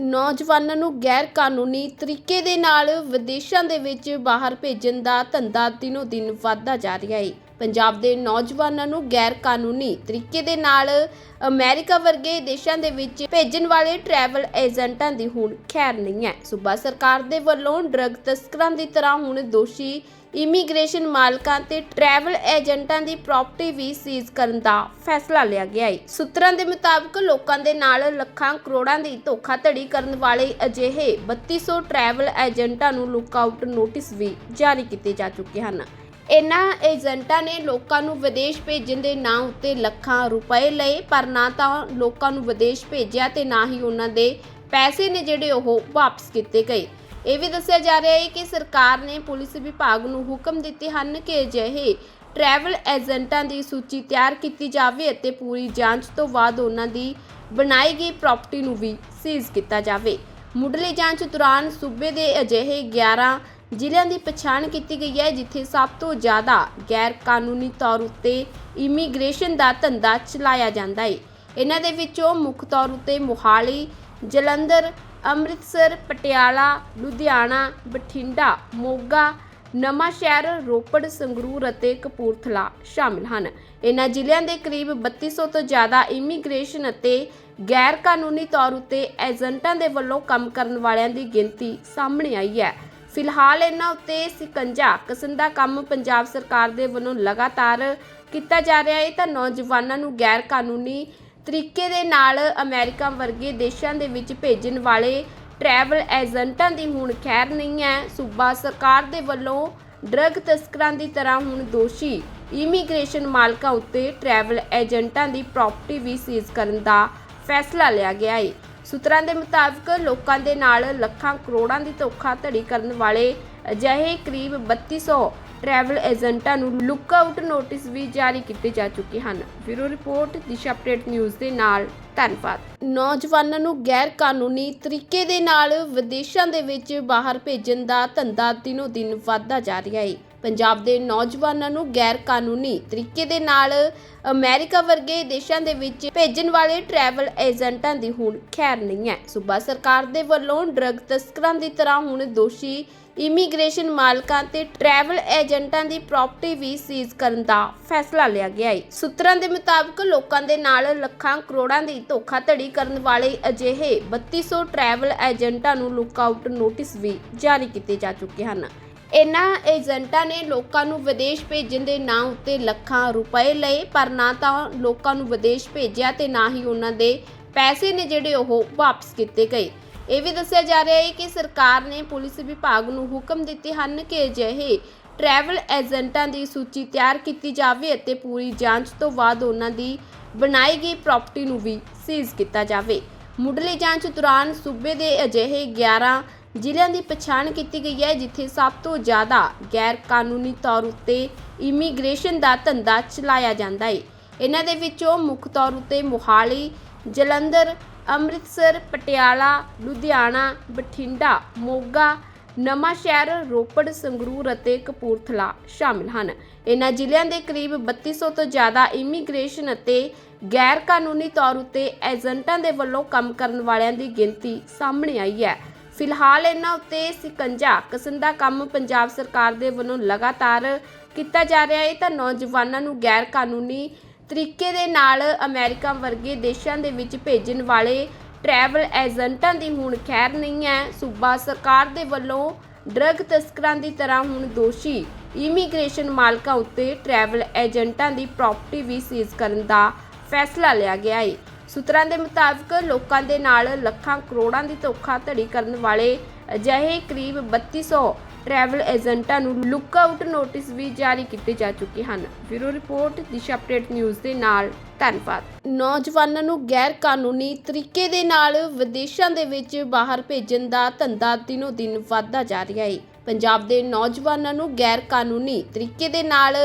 ਨੌਜਵਾਨਾਂ ਨੂੰ ਗੈਰ ਕਾਨੂੰਨੀ ਤਰੀਕੇ ਦੇ ਨਾਲ ਵਿਦੇਸ਼ਾਂ ਦੇ ਵਿੱਚ ਬਾਹਰ ਭੇਜਣ ਦਾ ਧੰਦਾ ਦਿਨੋ ਦਿਨ ਵਧਦਾ ਜਾ ਰਿਹਾ ਹੈ। ਪੰਜਾਬ ਦੇ ਨੌਜਵਾਨਾਂ ਨੂੰ ਗੈਰ ਕਾਨੂੰਨੀ ਤਰੀਕੇ ਦੇ ਨਾਲ ਅਮਰੀਕਾ ਵਰਗੇ ਦੇਸ਼ਾਂ ਦੇ ਵਿੱਚ ਭੇਜਣ ਵਾਲੇ ਟਰੈਵਲ ਏਜੰਟਾਂ ਦੀ ਹੁਣ ਖੈਰ ਨਹੀਂ ਹੈ। ਸੂਬਾ ਸਰਕਾਰ ਦੇ ਵੱਲੋਂ ਡਰੱਗ ਤਸਕਰਾਂ ਦੀ ਤਰ੍ਹਾਂ ਹੁਣ ਦੋਸ਼ੀ ਇਮੀਗ੍ਰੇਸ਼ਨ ਮਾਲਕਾਂ ਤੇ ਟਰੈਵਲ ਏਜੰਟਾਂ ਦੀ ਪ੍ਰਾਪਰਟੀ ਵੀ ਸੀਜ਼ ਕਰਨ ਦਾ ਫੈਸਲਾ ਲਿਆ ਗਿਆ ਹੈ। ਸੂਤਰਾਂ ਦੇ ਮੁਤਾਬਕ ਲੋਕਾਂ ਦੇ ਨਾਲ ਲੱਖਾਂ ਕਰੋੜਾਂ ਦੀ ਧੋਖਾਧੜੀ ਕਰਨ ਵਾਲੇ ਅਜਿਹੇ 3200 ਟਰੈਵਲ ਏਜੰਟਾਂ ਨੂੰ ਲੁੱਕਆਊਟ ਨੋਟਿਸ ਵੀ ਜਾਰੀ ਕੀਤੇ ਜਾ ਚੁੱਕੇ ਹਨ। ਇਹਨਾਂ ਏਜੰਟਾਂ ਨੇ ਲੋਕਾਂ ਨੂੰ ਵਿਦੇਸ਼ ਭੇਜਣ ਦੇ ਨਾਂ ਉੱਤੇ ਲੱਖਾਂ ਰੁਪਏ ਲਏ, ਪਰ ਨਾ ਤਾਂ ਲੋਕਾਂ ਨੂੰ ਵਿਦੇਸ਼ ਭੇਜਿਆ ਤੇ ਨਾ ਹੀ ਉਹਨਾਂ ਦੇ ਪੈਸੇ ਨੇ ਜਿਹੜੇ ਉਹ ਵਾਪਸ ਕੀਤੇ ਗਏ। ਇਹ ਵੀ ਦੱਸਿਆ ਜਾ ਰਿਹਾ ਹੈ ਕਿ ਸਰਕਾਰ ਨੇ ਪੁਲਿਸ ਵਿਭਾਗ ਨੂੰ ਹੁਕਮ ਦਿੱਤੇ ਹਨ ਕਿ ਅਜਿਹੇ ਟਰੈਵਲ ਏਜੰਟਾਂ ਦੀ ਸੂਚੀ ਤਿਆਰ ਕੀਤੀ ਜਾਵੇ ਅਤੇ ਪੂਰੀ ਜਾਂਚ ਤੋਂ ਬਾਅਦ ਉਹਨਾਂ ਦੀ ਬਣਾਈ ਗਈ ਪ੍ਰਾਪਰਟੀ ਨੂੰ ਵੀ ਸੀਜ਼ ਕੀਤਾ ਜਾਵੇ। ਮੁੱਢਲੀ ਜਾਂਚ ਦੌਰਾਨ ਸੂਬੇ ਦੇ ਅਜਿਹੇ 11 ਜ਼ਿਲ੍ਹਿਆਂ ਦੀ ਪਛਾਣ ਕੀਤੀ ਗਈ ਹੈ, ਜਿੱਥੇ ਸਭ ਤੋਂ ਜ਼ਿਆਦਾ ਗੈਰ ਕਾਨੂੰਨੀ ਤੌਰ ਉੱਤੇ ਇਮੀਗ੍ਰੇਸ਼ਨ ਦਾ ਧੰਦਾ ਚਲਾਇਆ ਜਾਂਦਾ ਹੈ। ਇਹਨਾਂ ਦੇ ਵਿੱਚੋਂ ਮੁੱਖ ਤੌਰ ਉੱਤੇ ਮੋਹਾਲੀ, ਜਲੰਧਰ, ਅੰਮ੍ਰਿਤਸਰ, ਪਟਿਆਲਾ, ਲੁਧਿਆਣਾ, ਬਠਿੰਡਾ, ਮੋਗਾ ਨਵਾਂ ਸ਼ਹਿਰ ਰੋਪੜ, ਸੰਗਰੂਰ ਅਤੇ ਕਪੂਰਥਲਾ ਸ਼ਾਮਿਲ ਹਨ। ਇਹਨਾਂ ਜ਼ਿਲ੍ਹਿਆਂ ਦੇ ਕਰੀਬ 3200 ਤੋਂ ਜ਼ਿਆਦਾ ਇਮੀਗ੍ਰੇਸ਼ਨ ਅਤੇ ਗੈਰ ਕਾਨੂੰਨੀ ਤੌਰ ਉੱਤੇ ਏਜੰਟਾਂ ਦੇ ਵੱਲੋਂ ਕੰਮ ਕਰਨ ਵਾਲਿਆਂ ਦੀ ਗਿਣਤੀ ਸਾਹਮਣੇ ਆਈ ਹੈ। ਫਿਲਹਾਲ ਇਹਨਾਂ ਉੱਤੇ ਸਿਕੰਜਾ ਕਸਣ ਦਾ ਕੰਮ ਪੰਜਾਬ ਸਰਕਾਰ ਦੇ ਵੱਲੋਂ ਲਗਾਤਾਰ ਕੀਤਾ ਜਾ ਰਿਹਾ ਹੈ। ਤਾਂ ਨੌਜਵਾਨਾਂ ਨੂੰ ਗੈਰ ਕਾਨੂੰਨੀ ਤਰੀਕੇ ਦੇ ਨਾਲ ਅਮਰੀਕਾ ਵਰਗੇ ਦੇਸ਼ਾਂ ਦੇ ਵਿੱਚ ਭੇਜਣ ਵਾਲੇ ਟਰੈਵਲ ਏਜੰਟਾਂ ਦੀ ਹੁਣ ਖੈਰ ਨਹੀਂ ਹੈ। ਸੂਬਾ ਸਰਕਾਰ ਦੇ ਵੱਲੋਂ ਡਰੱਗ ਤਸਕਰਾਂ ਦੀ ਤਰ੍ਹਾਂ ਹੁਣ ਦੋਸ਼ੀ ਇਮੀਗ੍ਰੇਸ਼ਨ ਮਾਲਕਾਂ ਉੱਤੇ ਟਰੈਵਲ ਏਜੰਟਾਂ ਦੀ ਪ੍ਰਾਪਰਟੀ ਵੀ ਸੀਜ਼ ਕਰਨ ਦਾ ਫੈਸਲਾ ਲਿਆ ਗਿਆ ਹੈ। ਸੂਤਰਾਂ ਦੇ ਮੁਤਾਬਕ ਲੋਕਾਂ ਦੇ ਨਾਲ ਲੱਖਾਂ ਕਰੋੜਾਂ ਦੀ ਧੋਖਾਧੜੀ ਕਰਨ ਵਾਲੇ ਅਜਿਹੇ ਕਰੀਬ 3200 ਟਰੈਵਲ ਏਜੰਟਾਂ ਨੂੰ ਲੁੱਕਆਊਟ ਨੋਟਿਸ ਵੀ ਜਾਰੀ ਕੀਤੇ ਜਾ ਚੁੱਕੇ ਹਨ। Bureau report, Disha update news ਦੇ ਨਾਲ ਧੰਨਵਾਦ। ਨੌਜਵਾਨਾਂ ਨੂੰ ਗੈਰ ਕਾਨੂੰਨੀ ਤਰੀਕੇ ਦੇ ਨਾਲ ਵਿਦੇਸ਼ਾਂ ਦੇ ਵਿੱਚ ਬਾਹਰ ਭੇਜਣ ਦਾ ਧੰਦਾ ਦਿਨੋ ਦਿਨ ਵਧਦਾ ਜਾ ਰਿਹਾ ਹੈ ਪੰਜਾਬ ਦੇ ਨੌਜਵਾਨਾਂ ਨੂੰ ਗੈਰ ਕਾਨੂੰਨੀ ਤਰੀਕੇ ਦੇ ਨਾਲ ਅਮਰੀਕਾ ਵਰਗੇ ਦੇਸ਼ਾਂ ਦੇ ਵਿੱਚ ਭੇਜਣ ਵਾਲੇ ਟਰੈਵਲ ਏਜੰਟਾਂ ਦੀ ਹੁਣ ਖੈਰ ਨਹੀਂ ਹੈ। ਸੂਬਾ ਸਰਕਾਰ ਦੇ ਵੱਲੋਂ ਡਰੱਗ ਤਸਕਰਾਂ ਦੀ ਤਰ੍ਹਾਂ ਹੁਣ ਦੋਸ਼ੀ ਇਮੀਗ੍ਰੇਸ਼ਨ ਮਾਲਕਾਂ ਤੇ ਟਰੈਵਲ ਏਜੰਟਾਂ ਦੀ ਪ੍ਰਾਪਰਟੀ ਵੀ ਸੀਜ਼ ਕਰਨ ਦਾ ਫੈਸਲਾ ਲਿਆ ਗਿਆ ਹੈ। ਸੂਤਰਾਂ ਦੇ ਮੁਤਾਬਕ ਲੋਕਾਂ ਦੇ ਨਾਲ ਲੱਖਾਂ ਕਰੋੜਾਂ ਦੀ ਧੋਖਾਧੜੀ ਕਰਨ ਵਾਲੇ ਅਜਿਹੇ 3200 ਟਰੈਵਲ ਏਜੰਟਾਂ ਨੂੰ ਲੁੱਕਆਊਟ ਨੋਟਿਸ ਵੀ ਜਾਰੀ ਕੀਤੇ ਜਾ ਚੁੱਕੇ ਹਨ। ਇਹਨਾਂ ਏਜੰਟਾਂ ਨੇ ਲੋਕਾਂ ਨੂੰ ਵਿਦੇਸ਼ ਭੇਜਣ ਦੇ ਨਾਂ ਉੱਤੇ ਲੱਖਾਂ ਰੁਪਏ ਲਏ, ਪਰ ਨਾ ਤਾਂ ਲੋਕਾਂ ਨੂੰ ਵਿਦੇਸ਼ ਭੇਜਿਆ ਤੇ ਨਾ ਹੀ ਉਹਨਾਂ ਦੇ ਪੈਸੇ ਨੇ ਜਿਹੜੇ ਉਹ ਵਾਪਸ ਕੀਤੇ ਗਏ। ਇਹ ਵੀ ਦੱਸਿਆ ਜਾ ਰਿਹਾ ਹੈ ਕਿ ਸਰਕਾਰ ਨੇ ਪੁਲਿਸ ਵਿਭਾਗ ਨੂੰ ਹੁਕਮ ਦਿੱਤੇ ਹਨ ਕਿ ਅਜਿਹੇ ਟਰੈਵਲ ਏਜੰਟਾਂ ਦੀ ਸੂਚੀ ਤਿਆਰ ਕੀਤੀ ਜਾਵੇ ਅਤੇ ਪੂਰੀ ਜਾਂਚ ਤੋਂ ਬਾਅਦ ਉਹਨਾਂ ਦੀ ਬਣਾਈ ਗਈ ਪ੍ਰਾਪਰਟੀ ਨੂੰ ਵੀ ਸੀਜ਼ ਕੀਤਾ ਜਾਵੇ। ਮੁੱਢਲੀ ਜਾਂਚ ਦੌਰਾਨ ਸੂਬੇ ਦੇ ਅਜਿਹੇ 11 ਜ਼ਿਲ੍ਹਿਆਂ ਦੀ ਪਛਾਣ ਕੀਤੀ ਗਈ ਹੈ, ਜਿੱਥੇ ਸਭ ਤੋਂ ਜ਼ਿਆਦਾ ਗੈਰ ਕਾਨੂੰਨੀ ਤੌਰ ਉੱਤੇ ਇਮੀਗ੍ਰੇਸ਼ਨ ਦਾ ਧੰਦਾ ਚਲਾਇਆ ਜਾਂਦਾ ਹੈ। ਇਹਨਾਂ ਦੇ ਵਿੱਚੋਂ ਮੁੱਖ ਤੌਰ ਉੱਤੇ ਮੋਹਾਲੀ, ਜਲੰਧਰ, ਅੰਮ੍ਰਿਤਸਰ, ਪਟਿਆਲਾ, ਲੁਧਿਆਣਾ, ਬਠਿੰਡਾ, ਮੋਗਾ ਨਵਾਂ ਸ਼ਹਿਰ ਰੋਪੜ, ਸੰਗਰੂਰ ਅਤੇ ਕਪੂਰਥਲਾ ਸ਼ਾਮਿਲ ਹਨ। ਇਹਨਾਂ ਜ਼ਿਲ੍ਹਿਆਂ ਦੇ ਕਰੀਬ 3200 ਤੋਂ ਜ਼ਿਆਦਾ ਇਮੀਗ੍ਰੇਸ਼ਨ ਅਤੇ ਗੈਰ ਕਾਨੂੰਨੀ ਤੌਰ ਉੱਤੇ ਏਜੰਟਾਂ ਦੇ ਵੱਲੋਂ ਕੰਮ ਕਰਨ ਵਾਲਿਆਂ ਦੀ ਗਿਣਤੀ ਸਾਹਮਣੇ ਆਈ ਹੈ। ਫਿਲਹਾਲ ਇਹਨਾਂ ਉੱਤੇ ਸਿਕੰਜਾ ਕਸਣ ਦਾ ਕੰਮ ਪੰਜਾਬ ਸਰਕਾਰ ਦੇ ਵੱਲੋਂ ਲਗਾਤਾਰ ਕੀਤਾ ਜਾ ਰਿਹਾ ਹੈ। ਤਾਂ ਨੌਜਵਾਨਾਂ ਨੂੰ ਗੈਰ ਕਾਨੂੰਨੀ ਤਰੀਕੇ ਦੇ ਨਾਲ ਅਮਰੀਕਾ ਵਰਗੇ ਦੇਸ਼ਾਂ ਦੇ ਵਿੱਚ ਭੇਜਣ ਵਾਲੇ ਟਰੈਵਲ ਏਜੰਟਾਂ ਦੀ ਹੁਣ ਖੈਰ ਨਹੀਂ ਹੈ। ਸੂਬਾ ਸਰਕਾਰ ਦੇ ਵੱਲੋਂ ਡਰੱਗ ਤਸਕਰਾਂ ਦੀ ਤਰ੍ਹਾਂ ਹੁਣ ਦੋਸ਼ੀ ਇਮੀਗ੍ਰੇਸ਼ਨ ਮਾਲਕਾਂ ਉੱਤੇ ਟਰੈਵਲ ਏਜੰਟਾਂ ਦੀ ਪ੍ਰਾਪਰਟੀ ਵੀ ਸੀਜ਼ ਕਰਨ ਦਾ ਫੈਸਲਾ ਲਿਆ ਗਿਆ ਹੈ। ਸੂਤਰਾਂ ਦੇ ਮੁਤਾਬਕ ਲੋਕਾਂ ਦੇ ਨਾਲ ਲੱਖਾਂ ਕਰੋੜਾਂ ਦੀ ਧੋਖਾਧੜੀ ਕਰਨ ਵਾਲੇ ਅਜਿਹੇ ਕਰੀਬ 3200 ਟਰੈਵਲ ਏਜੰਟਾਂ ਨੂੰ ਲੁੱਕਆਊਟ ਨੋਟਿਸ ਵੀ ਜਾਰੀ ਕੀਤੇ ਜਾ ਚੁੱਕੇ ਹਨ। Bureau report, Disha update news ਦੇ ਨਾਲ ਧੰਨਵਾਦ। ਨੌਜਵਾਨਾਂ ਨੂੰ ਗੈਰ ਕਾਨੂੰਨੀ ਤਰੀਕੇ ਦੇ ਨਾਲ ਵਿਦੇਸ਼ਾਂ ਦੇ ਵਿੱਚ ਬਾਹਰ ਭੇਜਣ ਦਾ ਧੰਦਾ ਦਿਨੋ ਦਿਨ ਵਧਦਾ ਜਾ ਰਿਹਾ ਹੈ। ਪੰਜਾਬ ਦੇ ਨੌਜਵਾਨਾਂ ਨੂੰ ਗੈਰ ਕਾਨੂੰਨੀ ਤਰੀਕੇ ਦੇ ਨਾਲ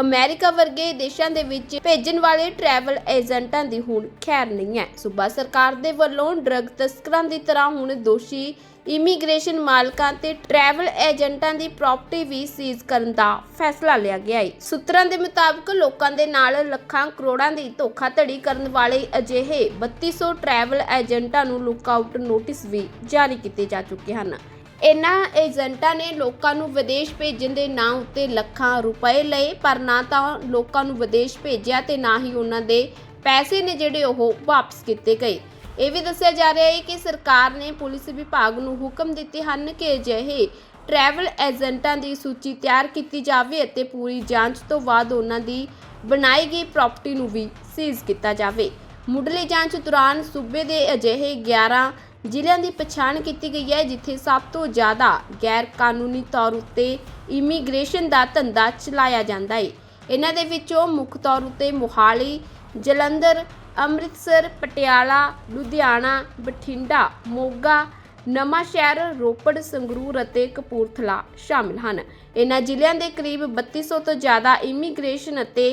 ਅਮਰੀਕਾ ਵਰਗੇ ਦੇਸ਼ਾਂ ਦੇ ਵਿੱਚ ਭੇਜਣ ਵਾਲੇ ਟਰੈਵਲ ਏਜੰਟਾਂ ਦੀ ਹੁਣ ਖੈਰ ਨਹੀਂ ਹੈ। ਸੂਬਾ ਸਰਕਾਰ ਦੇ ਵੱਲੋਂ ਡਰੱਗ ਤਸਕਰਾਂ ਦੀ ਤਰ੍ਹਾਂ ਹੁਣ ਦੋਸ਼ੀ ਇਮੀਗ੍ਰੇਸ਼ਨ ਮਾਲਕਾਂ ਤੇ ਟਰੈਵਲ ਏਜੰਟਾਂ ਦੀ ਪ੍ਰਾਪਰਟੀ ਵੀ ਸੀਜ਼ ਕਰਨ ਦਾ ਫੈਸਲਾ ਲਿਆ ਗਿਆ ਹੈ। ਸੂਤਰਾਂ ਦੇ ਮੁਤਾਬਕ ਲੋਕਾਂ ਦੇ ਨਾਲ ਲੱਖਾਂ ਕਰੋੜਾਂ ਦੀ ਧੋਖਾਧੜੀ ਕਰਨ ਵਾਲੇ ਅਜਿਹੇ 3200 ਟਰੈਵਲ ਏਜੰਟਾਂ ਨੂੰ ਲੁੱਕਆਊਟ ਨੋਟਿਸ ਵੀ ਜਾਰੀ ਕੀਤੇ ਜਾ ਚੁੱਕੇ ਹਨ। ਇਨ੍ਹਾਂ ਏਜੰਟਾਂ ਨੇ ਲੋਕਾਂ ਨੂੰ ਵਿਦੇਸ਼ ਭੇਜਣ ਦੇ ਨਾਂ ਉੱਤੇ ਲੱਖਾਂ ਰੁਪਏ ਲਏ, ਪਰ ਨਾ ਤਾਂ ਲੋਕਾਂ ਨੂੰ ਵਿਦੇਸ਼ ਭੇਜਿਆ ਤੇ ਨਾ ਹੀ ਉਹਨਾਂ ਦੇ ਪੈਸੇ ਨੇ ਜਿਹੜੇ ਉਹ ਵਾਪਸ ਕੀਤੇ ਗਏ। ਇਹ ਵੀ ਦੱਸਿਆ ਜਾ ਰਿਹਾ ਹੈ ਕਿ ਸਰਕਾਰ ਨੇ ਪੁਲਿਸ ਵਿਭਾਗ ਨੂੰ ਹੁਕਮ ਦਿੱਤੇ ਹਨ ਕਿ ਅਜਿਹੇ ਟਰੈਵਲ ਏਜੰਟਾਂ ਦੀ ਸੂਚੀ ਤਿਆਰ ਕੀਤੀ ਜਾਵੇ ਅਤੇ ਪੂਰੀ ਜਾਂਚ ਤੋਂ ਬਾਅਦ ਉਹਨਾਂ ਦੀ ਬਣਾਈ ਗਈ ਪ੍ਰਾਪਰਟੀ ਨੂੰ ਵੀ ਸੀਜ਼ ਕੀਤਾ ਜਾਵੇ। ਮੁੱਢਲੀ ਜਾਂਚ ਦੌਰਾਨ ਸੂਬੇ ਦੇ ਅਜਿਹੇ 11 ਜ਼ਿਲ੍ਹਿਆਂ ਦੀ ਪਛਾਣ ਕੀਤੀ ਗਈ ਹੈ, ਜਿੱਥੇ ਸਭ ਤੋਂ ਜ਼ਿਆਦਾ ਗੈਰ ਕਾਨੂੰਨੀ ਤੌਰ ਉੱਤੇ ਇਮੀਗ੍ਰੇਸ਼ਨ ਦਾ ਧੰਦਾ ਚਲਾਇਆ ਜਾਂਦਾ ਹੈ ਇਹਨਾਂ ਦੇ ਵਿੱਚੋਂ ਮੁੱਖ ਤੌਰ ਉੱਤੇ ਮੋਹਾਲੀ, ਜਲੰਧਰ, ਅੰਮ੍ਰਿਤਸਰ, ਪਟਿਆਲਾ, ਲੁਧਿਆਣਾ, ਬਠਿੰਡਾ, ਮੋਗਾ, ਨਵਾਂਸ਼ਹਿਰ, ਰੋਪੜ, ਸੰਗਰੂਰ ਅਤੇ ਕਪੂਰਥਲਾ ਸ਼ਾਮਿਲ ਹਨ। ਇਹਨਾਂ ਜ਼ਿਲ੍ਹਿਆਂ ਦੇ ਕਰੀਬ 3200 ਤੋਂ ਜ਼ਿਆਦਾ ਇਮੀਗ੍ਰੇਸ਼ਨ ਅਤੇ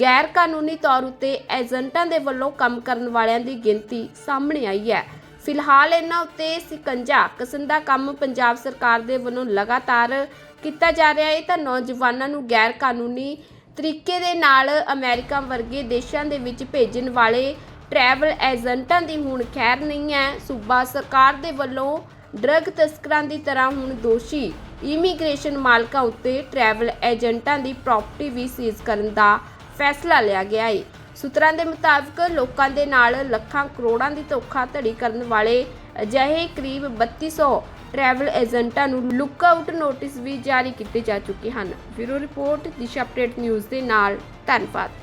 ਗੈਰ ਕਾਨੂੰਨੀ ਤੌਰ ਉੱਤੇ ਏਜੰਟਾਂ ਦੇ ਵੱਲੋਂ ਕੰਮ ਕਰਨ ਵਾਲਿਆਂ ਦੀ ਗਿਣਤੀ ਸਾਹਮਣੇ ਆਈ ਹੈ। ਫਿਲਹਾਲ ਇਹਨਾਂ ਉੱਤੇ ਸਿਕੰਜਾ ਕਸਣ ਦਾ ਕੰਮ ਪੰਜਾਬ ਸਰਕਾਰ ਦੇ ਵੱਲੋਂ ਲਗਾਤਾਰ ਕੀਤਾ ਜਾ ਰਿਹਾ ਹੈ। ਤਾਂ ਨੌਜਵਾਨਾਂ ਨੂੰ ਗੈਰ ਕਾਨੂੰਨੀ ਤਰੀਕੇ ਦੇ ਨਾਲ ਅਮਰੀਕਾ ਵਰਗੇ ਦੇਸ਼ਾਂ ਦੇ ਵਿੱਚ ਭੇਜਣ ਵਾਲੇ ਟਰੈਵਲ ਏਜੰਟਾਂ ਦੀ ਹੁਣ ਖੈਰ ਨਹੀਂ ਹੈ। ਸੂਬਾ ਸਰਕਾਰ ਦੇ ਵੱਲੋਂ ਡਰੱਗ ਤਸਕਰਾਂ ਦੀ ਤਰ੍ਹਾਂ ਹੁਣ ਦੋਸ਼ੀ ਇਮੀਗ੍ਰੇਸ਼ਨ ਮਾਲਕਾਂ ਉੱਤੇ ਟਰੈਵਲ ਏਜੰਟਾਂ ਦੀ ਪ੍ਰਾਪਰਟੀ ਵੀ ਸੀਜ਼ ਕਰਨ ਦਾ ਫੈਸਲਾ ਲਿਆ ਗਿਆ ਹੈ। ਸੂਤਰਾਂ ਦੇ ਮੁਤਾਬਕ ਲੋਕਾਂ ਦੇ ਨਾਲ ਲੱਖਾਂ ਕਰੋੜਾਂ ਦੀ ਧੋਖਾਧੜੀ ਕਰਨ ਵਾਲੇ ਅਜਿਹੇ ਕਰੀਬ 3200 ਟਰੈਵਲ ਏਜੰਟਾਂ ਨੂੰ ਲੁੱਕਆਊਟ ਨੋਟਿਸ ਵੀ ਜਾਰੀ ਕੀਤੇ ਜਾ ਚੁੱਕੇ ਹਨ। Bureau report, Disha update news ਦੇ ਨਾਲ ਧੰਨਵਾਦ।